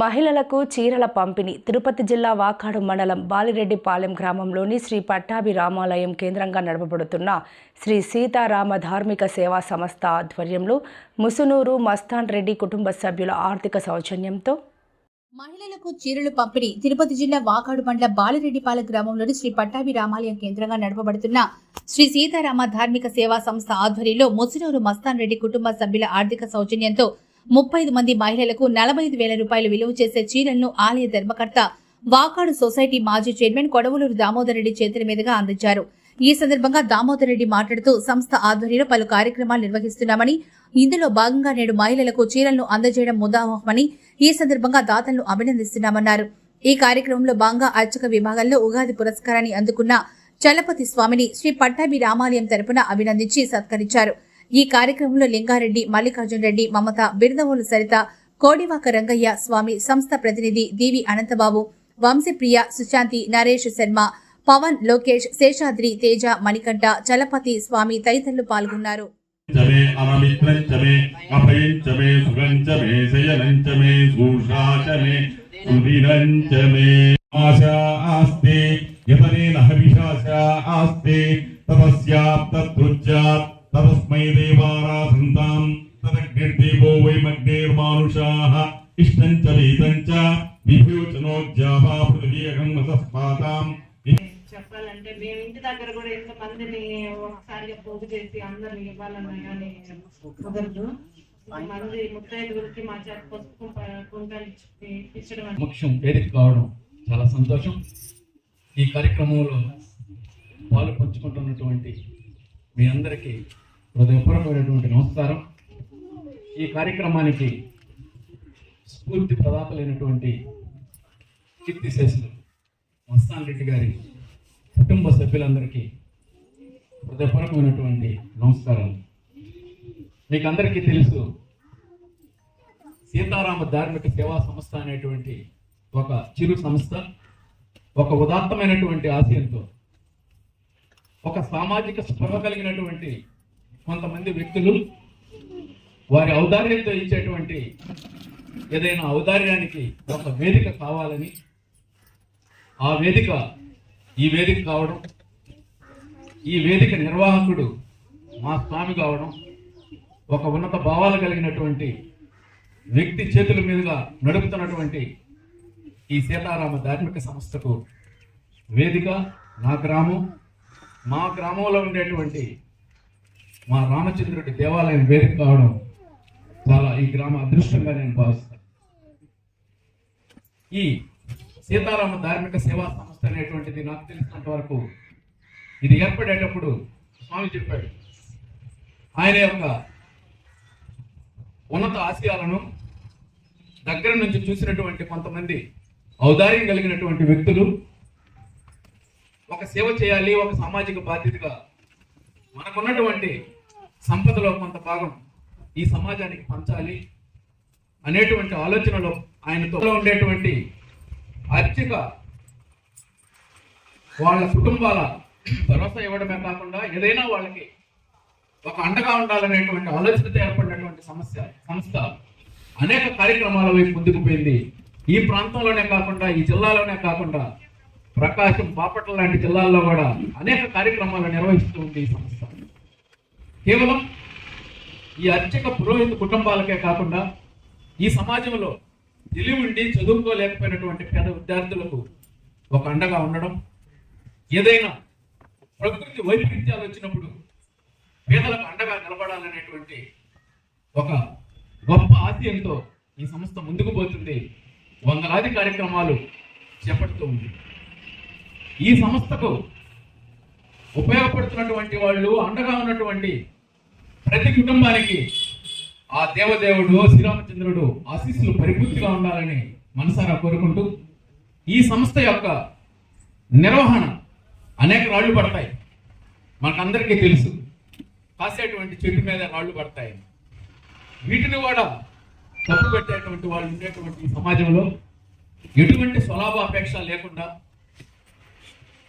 మహిళలకు చీరల పంపిణీ. తిరుపతి జిల్లా వాకాడు మండలం బాలిరెడ్డిపాలెం గ్రామంలోని శ్రీ పట్టాభి రామాలయం కేంద్రంగా నడపబడుతున్న శ్రీ సీతారామ ధార్మిక సేవా సంస్థ ఆధ్వర్యంలో ముసునూరు మస్తాన్ రెడ్డి కుటుంబ సభ్యుల ఆర్థిక సౌజన్యంతో మహిళలకు చీరలు పంపిణీ. తిరుపతి జిల్లా వాకాడు మండల బాలిరెడ్డిపాలెం గ్రామంలోని శ్రీ పట్టాభి రామాలయం కేంద్రంగా నడపబడుతున్న శ్రీ సీతారామ ధార్మిక సేవా సంస్థ ఆధ్వర్యంలో ముసునూరు మస్తాన్ రెడ్డి కుటుంబ సభ్యుల ఆర్థిక సౌజన్యంతో ముప్పై ఐదు మంది మహిళలకు నలభై ఐదు వేల రూపాయలు విలువ చేసే చీరలను ఆలయ ధర్మకర్త వాకాడు సొసైటీ మాజీ చైర్మన్ కొడవలూరు దామోదర్ రెడ్డి చేతుల మీదుగా అందించారు. ఈ సందర్భంగా దామోదర్ రెడ్డి మాట్లాడుతూ సంస్థ ఆధ్వర్యంలో పలు కార్యక్రమాలు నిర్వహిస్తున్నామని ఇందులో భాగంగా నేడు మహిళలకు చీరలను అందజేయడం ముదావహమని ఈ సందర్భంగా దాతలను అభినందిస్తున్నామన్నారు. ఈ కార్యక్రమంలో భాగంగా అర్చక విభాగంలో ఉగాది పురస్కారాన్ని అందుకున్న చలపతి స్వామిని శ్రీ పట్టాభి రామాలయం తరపున అభినందించి సత్కరించారు. ఈ కార్యక్రమంలో లింగారెడ్డి మల్లికార్జున రెడ్డి మమత బిరుదవోలు సరిత కోడివాక రంగయ్య స్వామి సంస్థ ప్రతినిధి దీవి అనంతబాబు వంశీప్రియ సుశాంతి నరేష్ శర్మ పవన్ లోకేష్ శేషాద్రి తేజ మణికంఠ చలపతి స్వామి తదితరులు పాల్గొన్నారు. च తదస్మై దేవారాధంతాం తదగ్నిర్దేవో వైమగ్నిర్మానుషాః ఇష్టం చ రీతం చ విభోచనోజ్జావా పృథివీయగం వసస్పాతాం చెప్పాలంటే మేము ఇంటి దగ్గర కూడా ఎంత మందిని ఒకసారిగా పోగు చేసి అందరిని ఇవ్వాలన్నా కానీ కుదరదు. మంది ముత్తైదుగురికి మా చేత పసుపు కుంటాలు ఇచ్చడం ముఖ్యం వేదిక కావడం చాలా సంతోషం. ఈ కార్యక్రమంలో పాలు పంచుకుంటున్నటువంటి మీ అందరికీ హృదయపూర్వకమైనటువంటి నమస్కారం. ఈ కార్యక్రమానికి స్ఫూర్తి ప్రదాతలైనటువంటి కీర్తిశేషులు మస్తాన్ రెడ్డి గారి కుటుంబ సభ్యులందరికీ హృదయపూర్వకమైనటువంటి నమస్కారాలు. మీకు అందరికీ తెలుసు సీతారామ ధార్మిక సేవా సంస్థ అనేటువంటి ఒక చిరు సంస్థ ఒక ఉదాత్తమైనటువంటి ఆశయంతో ఒక సామాజిక స్పృహ కలిగినటువంటి కొంతమంది వ్యక్తులు వారి ఔదార్యంతో ఇచ్చేటువంటి ఏదైనా ఔదార్యానికి ఒక వేదిక కావాలని ఆ వేదిక ఈ వేదిక కావడం ఈ వేదిక నిర్వాహకుడు మా స్వామి కావడం ఒక ఉన్నత భావాలు కలిగినటువంటి వ్యక్తి చేతుల మీదుగా నడుపుతున్నటువంటి ఈ సీతారామ ధార్మిక సంస్థకు వేదిక నా గ్రామం మా గ్రామంలో ఉండేటువంటి మా రామచంద్రుడి దేవాలయం వేదిక కావడం చాలా ఈ గ్రామ అదృష్టంగా నేను భావిస్తాను. ఈ సీతారామ ధార్మిక సేవా సంస్థ అనేటువంటిది నాకు తెలిసినంత వరకు ఇది ఏర్పడేటప్పుడు స్వామి చెప్పాడు ఆయన యొక్క ఉన్నత ఆశయాలను దగ్గర నుంచి చూసినటువంటి కొంతమంది ఔదార్యం కలిగినటువంటి వ్యక్తులు ఒక సేవ చేయాలి ఒక సామాజిక బాధ్యతగా మనకున్నటువంటి సంపదలో కొంత భాగం ఈ సమాజానికి పంచాలి అనేటువంటి ఆలోచనలో ఆయనతో ఉండేటువంటి అర్చక వాళ్ళ కుటుంబాల భరోసా ఇవ్వడమే కాకుండా ఏదైనా వాళ్ళకి ఒక అండగా ఉండాలనేటువంటి ఆలోచనతో ఏర్పడినటువంటి సమస్య సంస్థ అనేక కార్యక్రమాల వైపు ముందుకు పోయింది. ఈ ప్రాంతంలోనే కాకుండా ఈ జిల్లాలోనే కాకుండా ప్రకాశం బాపట్ల లాంటి జిల్లాల్లో కూడా అనేక కార్యక్రమాలు నిర్వహిస్తూ ఉంది ఈ సంస్థ. కేవలం ఈ అర్చక పురోహిత కుటుంబాలకే కాకుండా ఈ సమాజంలో తెలివి ఉండి చదువుకోలేకపోయినటువంటి పేద విద్యార్థులకు ఒక అండగా ఉండడం ఏదైనా ప్రకృతి వైపరీత్యాలు వచ్చినప్పుడు పేదలకు అండగా నిలబడాలనేటువంటి ఒక గొప్ప ఆశయంతో ఈ సంస్థ ముందుకు పోతుంది. వందలాది కార్యక్రమాలు చేపడుతూ ఉంది. ఈ సంస్థకు ఉపయోగపడుతున్నటువంటి వాళ్ళు అండగా ఉన్నటువంటి ప్రతి కుటుంబానికి ఆ దేవదేవుడు శ్రీరామచంద్రుడు ఆశీస్సులు పరిపూర్తిగా ఉండాలని మనసారా కోరుకుంటూ ఈ సంస్థ యొక్క నిర్వహణ అనేక రాళ్ళు పడతాయి. మనకందరికీ తెలుసు. కాసేటువంటి చెట్టు మీద రాళ్ళు పడతాయి. వీటిని కూడా తప్పు పెట్టేటువంటి వాళ్ళు ఉండేటువంటి సమాజంలో ఎటువంటి స్వలాభ అపేక్ష లేకుండా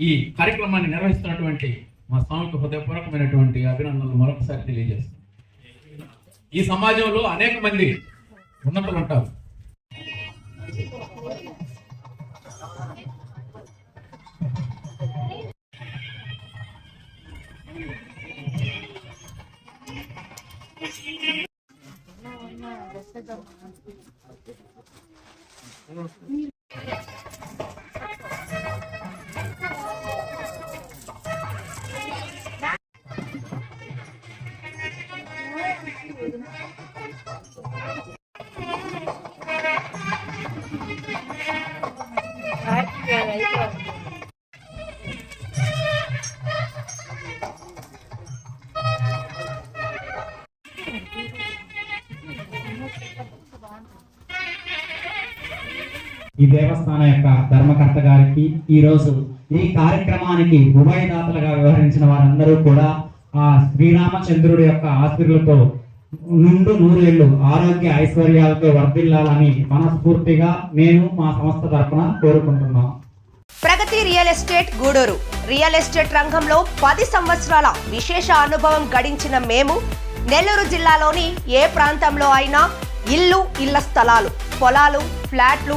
ఈ కార్యక్రమాన్ని నిర్వహిస్తున్నటువంటి మా స్వామికి హృదయపూర్వకమైనటువంటి అభినందనలు మరొకసారి తెలియజేస్తాం ఈ సమాజంలో అనేక మంది ఉన్నట్లు ఉంటారు. ఈ దేవస్థానం యొక్క ధర్మకర్త గారికి ఈరోజు ఈ కార్యక్రమానికి ఉభయదాతలుగా వ్యవహరించిన వారందరూ కూడా ఆ శ్రీరామచంద్రుడి యొక్క ఆశీర్లతో నుండు నూరేళ్ళు ఆరోగ్య ఐశ్వర్యాలతో వర్ధిల్లాలని మనస్ఫూర్తిగా నేను మా సంస్థ తరఫున కోరుకుంటున్నాం. Pragati real estate Gudur. Real estate రంగంలో పది సంవత్సరాల విశేష అనుభవం గడించిన మేము నెల్లూరు జిల్లాలోని ఏ ప్రాంతంలో అయినా ఇల్లు ఇళ్ళ స్థలాలు పొలాలు ఫ్లాట్లు